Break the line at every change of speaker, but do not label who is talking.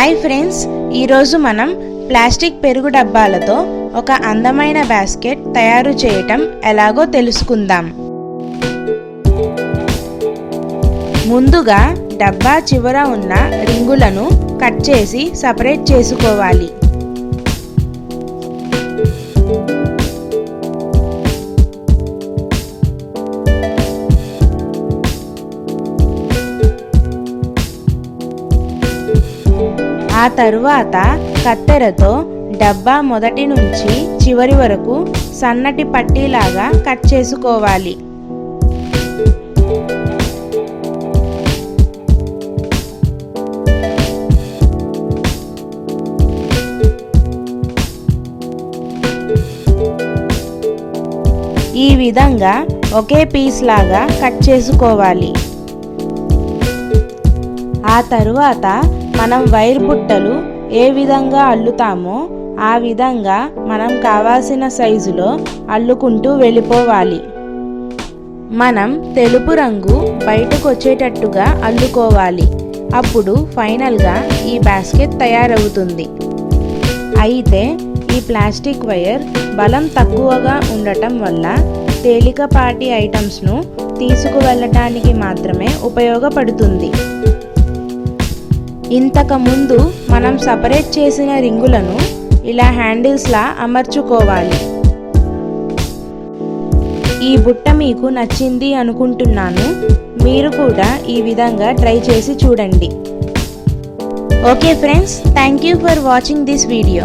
Hi friends ఈరోజు మనం plastic పెరుగు డబ్బాలతో ఒక అందమైన బాస్కెట్ తయారు చేయటం ఎలాగో తెలుసుకుందాం. ముందుగా డబ్బా చివర ఉన్న రింగులను కట్ చేసి సపరేట్ చేసుకోవాలి. ఆ తరువాత కత్తెరతో డబ్బా మొదటి నుంచి చివరి వరకు సన్నటి పట్టీలాగా కట్ చేసుకోవాలి. ఈ విధంగా ఒకే పీస్ లాగా కట్ చేసుకోవాలి. ఆ తరువాత మనం వైర్ బుట్టలు ఏ విధంగా అల్లుతామో ఆ విధంగా మనం కావాల్సిన సైజులో అల్లుకుంటూ వెళ్ళిపోవాలి. మనం తెలుపు రంగు బయటకు వచ్చేటట్టుగా అల్లుకోవాలి. అప్పుడు ఫైనల్గా ఈ బాస్కెట్ తయారవుతుంది. అయితే ఈ ప్లాస్టిక్ వైర్ బలం తక్కువగా ఉండటం వల్ల తేలికపాటి ఐటమ్స్ను తీసుకువెళ్ళటానికి మాత్రమే ఉపయోగపడుతుంది. ఇంతకుముందు మనం సపరేట్ చేసిన రింగులను ఇలా హ్యాండిల్స్లా అమర్చుకోవాలి. ఈ బుట్ట మీకు నచ్చింది అనుకుంటున్నాను. మీరు కూడా ఈ విధంగా ట్రై చేసి చూడండి. Okay friends thank you for watching this video.